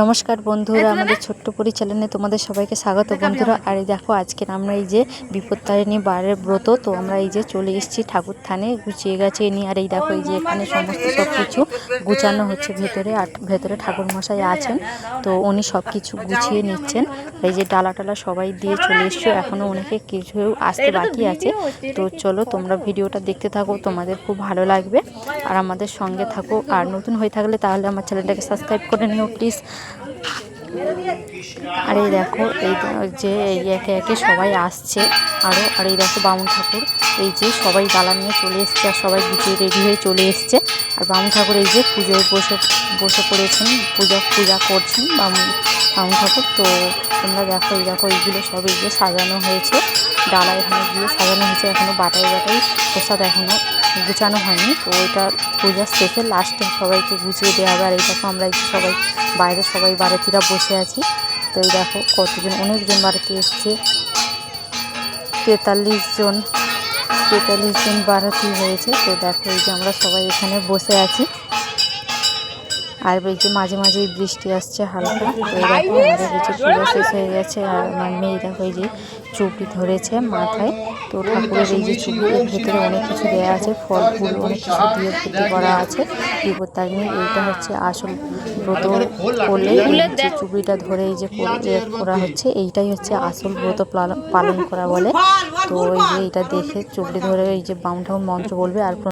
নমস্কার বন্ধুরা আমাদের ছোট্ট পরিচালনে তোমাদের সবাইকে স্বাগত বন্ধুরা। আর এই দেখো আজকের আমরা এই যে বিপত্তারিণী বারের ব্রত তো আমরা এই যে চলে এসেছি ঠাকুর থানে গুছিয়ে গেছে নিয়ে। আর এই দেখো এই যে এখানে সমস্ত সব কিছু গুছানো হচ্ছে ভেতরে আর ভেতরে ঠাকুর মশাই আছেন। তো উনি সব কিছু গুছিয়ে নিচ্ছেন। এই যে ডালা টালা সবাই দিয়ে চলে এসছো এখনও অনেকে কিছু আসতে বাকি আছে। তো চলো তোমরা ভিডিওটা দেখতে থাকো তোমাদের খুব ভালো লাগবে। আর আমাদের সঙ্গে থাকো। আর নতুন হয়ে থাকলে তাহলে আমার চ্যানেলটাকে সাবস্ক্রাইব করে নিও প্লিজ। আর এই দেখো, এই যে, এই একে একে সবাই আসছে। আরও আর এই দেখো বামুন ঠাকুর, এই যে সবাই ডালা নিয়ে চলে এসছে আর সবাই গুছিয়ে রেডি হয়ে চলে এসছে। আর বামুন ঠাকুর এই যে পুজোয় বসে বসে পড়েছেন, পূজা পূজা করছেন বামুন বামুন ঠাকুর। তো তোমরা দেখো, এই দেখো, এইগুলো সব এই যে সাজানো হয়েছে। ডালা এখানে গিয়ে সাজানো হয়েছে এখনও বাটাই বাটাই প্রসাদ এখনও গুছানো হয়নি। তো এটা পূজার শেষে লাস্টে সবাইকে গুছিয়ে দেওয়া হবে। আর এই দেখো, আমরা সবাই, বাইরে সবাই বারাতিরা বসে আছি। তো এই দেখো, কতজন, অনেকজন বারাতি এসছে। তেতাল্লিশ জন তেতাল্লিশ জন বারাতি হয়েছে। তো দেখো, এই যে আমরা সবাই এখানে বসে আছি। আর এই যে মাঝে মাঝে বৃষ্টি আসছে হালকা। তো এই দেখো আমাদের এই পুজো শেষ হয়ে গেছে আর আমার মেয়ে দেখো এই যে চুপড়ি ধরেছে মাথায়। তো ঠাকুরের এই যে চুপড়ির ভেতরে অনেক কিছু দেওয়া আছে ফল ফুল অনেক কিছু দিয়ে ভর্তি করা আছে। বিপত্তারিণী এইটা হচ্ছে আসল ব্রত করলে চুপড়িটা ধরে এই যে করে- করা হচ্ছে এইটাই হচ্ছে আসল ব্রত পালন- পালন করা বলে। তো এই যে এটা দেখে চুপড়ি ধরে এই যে বাম ঠাকুর মন্ত্র বলবে আর